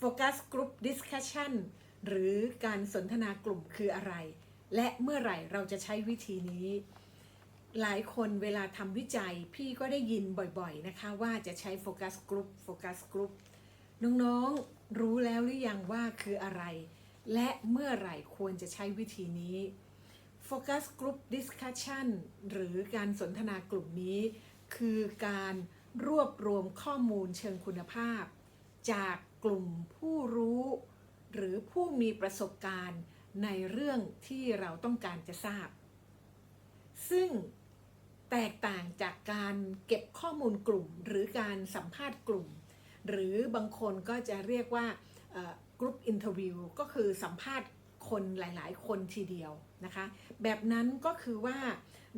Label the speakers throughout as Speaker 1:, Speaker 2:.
Speaker 1: Focus Group Discussion หรือการสนทนากลุ่มคืออะไร และเมื่อไหร่เราจะใช้วิธีนี้ หลายคนเวลาทำวิจัยพี่ก็ได้ยินบ่อยๆนะคะ ว่าจะใช้ Focus Group Focus Group น้องๆรู้แล้วหรือยังว่าคืออะไร และเมื่อไหร่ควรจะใช้วิธีนี้ Focus Group Discussion หรือการสนทนากลุ่มนี้ คือการรวบรวมข้อมูลเชิงคุณภาพ จาก กลุ่มผู้รู้ หรือผู้มีประสบการณ์ในเรื่องที่เราต้องการจะทราบ ซึ่งแตกต่างจากการเก็บข้อมูลกลุ่ม หรือการสัมภาษณ์กลุ่ม หรือบางคนก็จะเรียกว่ากรุ๊ปอินเทอร์วิวก็คือสัมภาษณ์ คนหลาย ๆ คนทีเดียวนะคะ แบบนั้นก็คือว่า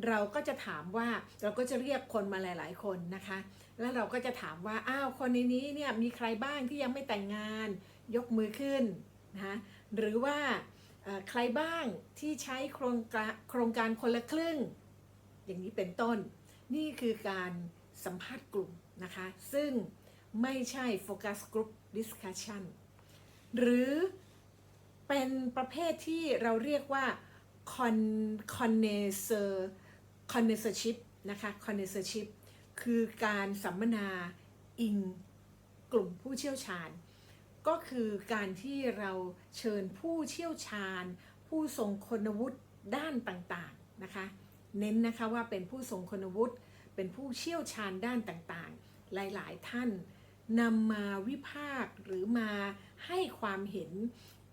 Speaker 1: เราก็จะถามว่าเราก็จะเรียกคนมาหลาย ๆ คนนะคะ แล้วเราก็จะถามว่าอ้าวคนในนี้เนี่ยมีใครบ้างที่ยังไม่แต่งงานยกมือขึ้นนะคะหรือว่าใครบ้างที่ใช้โครงการโครงการคนละครึ่ง อย่างนี้เป็นต้น นี่คือการสัมภาษณ์กลุ่มนะคะ ซึ่งไม่ใช่ focus group discussion หรือ เป็นประเภทที่เราเรียกว่า con connoisseur connoisseurship นะคะ connoisseurship คือการสัมมนาอิงกลุ่มผู้เชี่ยวชาญ ก็คือการที่เราเชิญผู้เชี่ยวชาญ ผู้ทรงคุณวุฒิด้านต่างๆนะคะ เน้นนะคะว่าเป็นผู้ทรงคุณวุฒิเป็นผู้เชี่ยวชาญด้านต่างๆ หลายๆท่านนำมาวิพากษ์หรือมาให้ความเห็น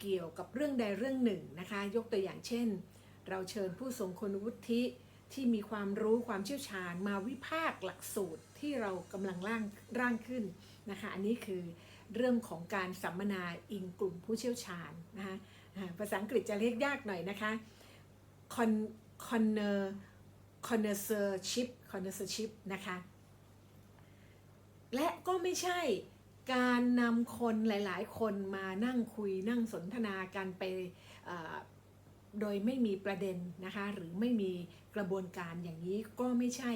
Speaker 1: เกี่ยวกับเรื่องใดเรื่องหนึ่งนะคะ ยกตัวอย่างเช่น เราเชิญผู้ทรงคุณวุฒิที่มีความรู้ความเชี่ยวชาญมาวิพากษ์หลักสูตรที่เรากำลังร่างร่างขึ้นนะคะ อันนี้คือเรื่องของการสัมมนาอิงกลุ่มผู้เชี่ยวชาญนะคะภาษาอังกฤษจะเรียกยากหน่อยนะคะ con con connoisseurship connoisseurship นะคะ และก็ไม่ใช่ การนำคนหลาย ๆ คนมานั่งคุยนั่งสนทนากันไปโดยไม่มีประเด็นนะคะ หรือไม่มีกระบวนการอย่างนี้ก็ไม่ใช่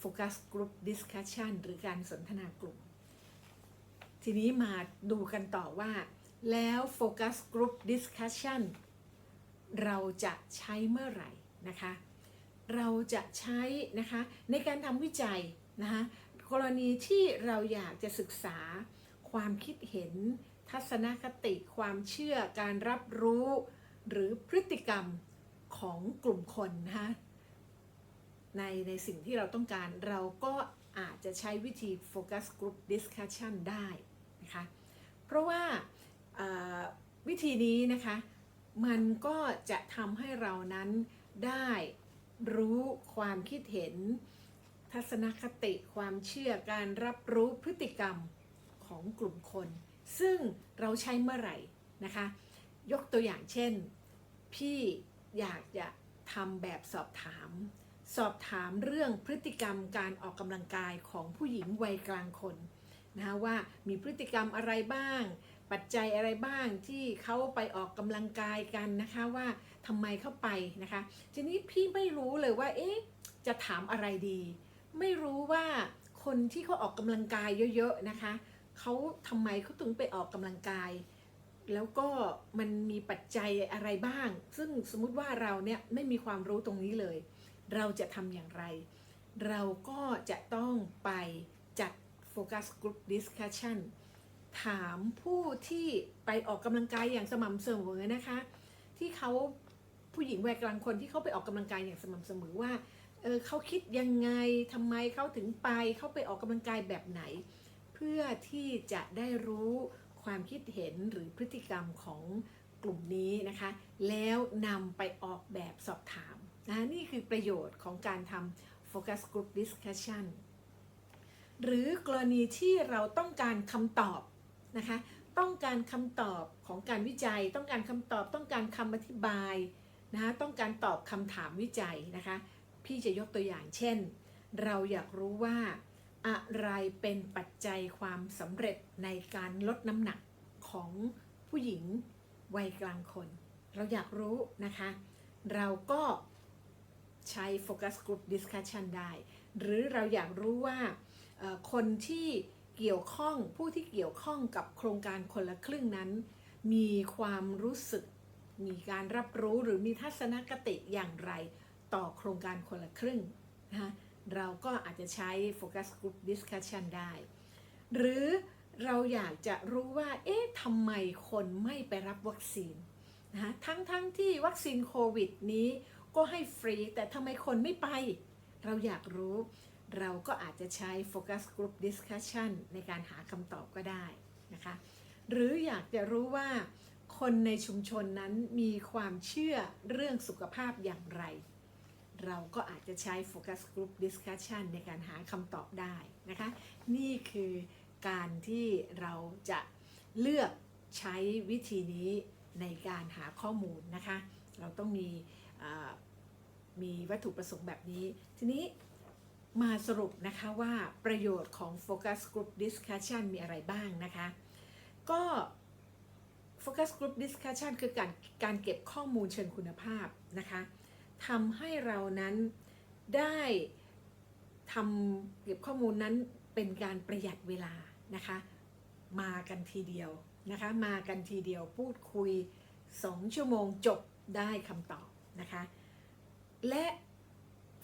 Speaker 1: focus group discussion หรือการสนทนากลุ่ม ทีนี้มาดูกันต่อว่า แล้ว focus group discussion เราจะใช้เมื่อไหร่นะคะ เราจะใช้นะคะในการทำวิจัยนะคะ กรณีที่เราอยากจะศึกษาความคิดเห็น ทัศนคติความเชื่อการรับรู้ หรือพฤติกรรมของกลุ่มคนนะคะในในสิ่งที่เราต้องการเราก็อาจจะใช้วิธี focus group discussion ได้นะคะ เพราะว่าวิธีนี้นะคะ มันก็จะทำให้เรานั้นได้รู้ความคิดเห็น ทัศนคติความเชื่อการรับรู้พฤติกรรมของกลุ่มคน ซึ่งเราใช้เมื่อไหร่นะคะ ยกตัวอย่างเช่น พี่อยากจะทำแบบสอบถาม สอบถามเรื่องพฤติกรรมการออกกำลังกายของผู้หญิงวัยกลางคนนะคะว่ามีพฤติกรรมอะไรบ้าง ปัจจัยอะไรบ้างที่เขาไปออกกำลังกายกันนะคะว่าทำไมเข้าไปนะคะ ทีนี้พี่ไม่รู้เลยว่าเอ๊ะจะถามอะไรดี ไม่รู้ว่าคนที่เขาออกกำลังกายเยอะๆนะคะเขาทำไมเขาถึงไปออกกำลังกาย แล้วก็มันมีปัจจัยอะไรบ้าง ซึ่งสมมุติว่าเราเนี่ยไม่มีความรู้ตรงนี้เลย เราจะทำอย่างไร เราก็จะต้องไปจัด focus group discussion ถามผู้ที่ไปออกกำลังกายอย่างสม่ำเสมอนะคะ ที่เขาผู้หญิงวัยกลางคนที่เขาไปออกกำลังกายอย่างสม่ำเสมอว่า เออเขาคิดยังไงทำไมเขาถึงไปเขาไปออกกำลังกายแบบไหน เพื่อที่จะได้รู้ความคิดเห็นหรือพฤติกรรมของกลุ่มนี้นะคะ แล้วนำไปออกแบบสอบถามนะนี่คือประโยชน์ของการทำ focus group discussion หรือกรณีที่เราต้องการคำตอบนะคะ ต้องการคำตอบของการวิจัย ต้องการคำตอบ ต้องการคำอธิบายนะคะ ต้องการตอบคำถามวิจัยนะคะ พี่จะยกตัวอย่างเช่น เราอยากรู้ว่า อะไรเป็นปัจจัยความสำเร็จในการลดน้ำหนักของผู้หญิงวัยกลางคน เราอยากรู้นะคะ เราก็ใช้ focus group discussion ได้ หรือเราอยากรู้ว่าคนที่เกี่ยวข้องผู้ที่เกี่ยวข้องกับโครงการคนละครึ่งนั้น มีความรู้สึก มีการรับรู้หรือมีทัศนคติอย่างไร ต่อโครงการคนละครึ่งนะคะเราก็อาจจะใช้ focus group discussion ได้ หรือเราอยากจะรู้ว่า เอ๊ะทำไมคนไม่ไปรับวัคซีนนะคะทั้งๆทที่วัคซีนโควิดนี้ก็ให้ฟรี แต่ทำไมคนไม่ไป เราอยากรู้ เราก็อาจจะใช้ focus group discussion ในการหาคำตอบก็ได้นะคะ หรืออยากจะรู้ว่าคนในชุมชนนั้นมีความเชื่อเรื่องสุขภาพอย่างไร เราก็อาจจะใช้ focus group discussion ในการหาคำตอบได้นะคะ นี่คือการที่เราจะเลือกใช้วิธีนี้ในการหาข้อมูลนะคะ เราต้องมีมีวัตถุประสงค์แบบนี้ ทีนี้มาสรุปนะคะว่าประโยชน์ของ focus group discussion มีอะไรบ้างนะคะ ก็ focus group discussion คือการการเก็บข้อมูลเชิงคุณภาพนะคะ ทำให้เรานั้นได้ทำเก็บข้อมูลนั้นเป็นการประหยัดเวลานะคะ มากันทีเดียวนะคะ มากันทีเดียวพูดคุย 2 ชั่วโมงจบได้คำตอบนะคะ และ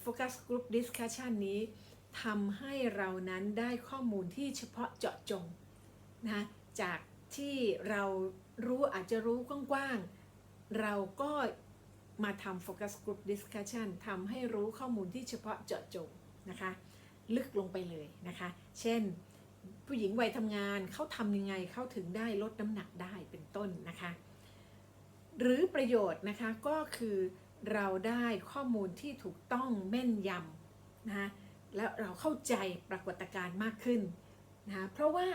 Speaker 1: focus group discussion นี้ทำให้เรานั้นได้ข้อมูลที่เฉพาะเจาะจงนะคะจากที่เรารู้อาจจะรู้กว้างๆเราก็ มาทำ focus group discussion ทำให้รู้ข้อมูลที่เฉพาะเจาะจงนะคะ ลึกลงไปเลยนะคะ เช่น ผู้หญิงวัยทำงานเขาทำยังไงเขาถึงได้ลดน้ำหนักได้เป็นต้นนะคะ หรือประโยชน์นะคะก็คือเราได้ข้อมูลที่ถูกต้องแม่นยำนะคะแล้วเราเข้าใจปรากฏการณ์มากขึ้นนะคะเพราะว่า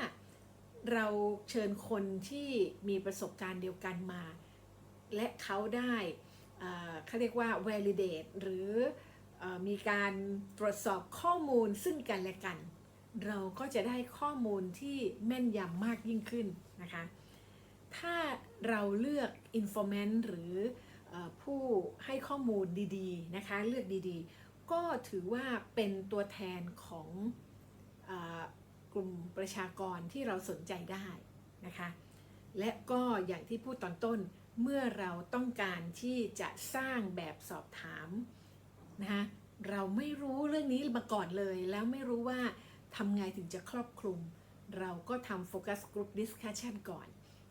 Speaker 1: เราเชิญคนที่มีประสบการณ์เดียวกันมา และเขาได้ เขาเรียกว่า validate หรืออมีการตรวจสอบข้อมูลซึ่งกันและกัน เราก็จะได้ข้อมูลที่แม่นยำมากยิ่งขึ้นนะคะ ถ้าเราเลือก informant หรืออผู้ให้ข้อมูลดีๆนะคะ เลือกดีๆ ก็ถือว่าเป็นตัวแทนของอกลุ่มประชากรที่เราสนใจได้นะคะ และก็อย่างที่พูดตอนต้น เมื่อเราต้องการที่จะสร้างแบบสอบถามนะคะเราไม่รู้เรื่องนี้มาก่อนเลย แล้วไม่รู้ว่าทำไงถึงจะครอบคลุม เราก็ทำ focus group discussion ก่อน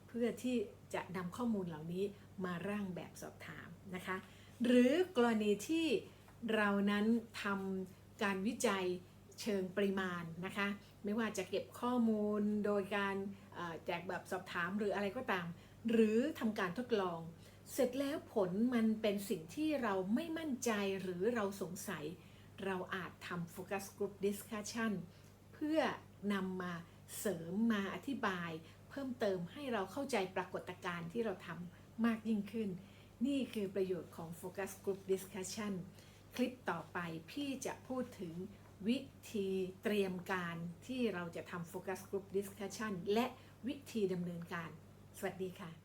Speaker 1: เพื่อที่จะนำข้อมูลเหล่านี้มาร่างแบบสอบถามนะคะ หรือกรณีที่เรานั้นทำการวิจัยเชิงปริมาณนะคะ ไม่ว่าจะเก็บข้อมูลโดยการแจกแบบสอบถามหรืออะไรก็ตาม หรือทำการทดลอง เสร็จแล้วผลมันเป็นสิ่งที่เราไม่มั่นใจหรือเราสงสัย เราอาจทำ focus group discussion เพื่อนำมาเสริมมาอธิบาย เพิ่มเติมให้เราเข้าใจปรากฏการณ์ที่เราทำมากยิ่งขึ้น นี่คือประโยชน์ของ focus group discussion คลิปต่อไปพี่จะพูดถึงวิธีเตรียมการที่เราจะทำ focus group discussion และวิธีดำเนินการ วัสดีค่ะ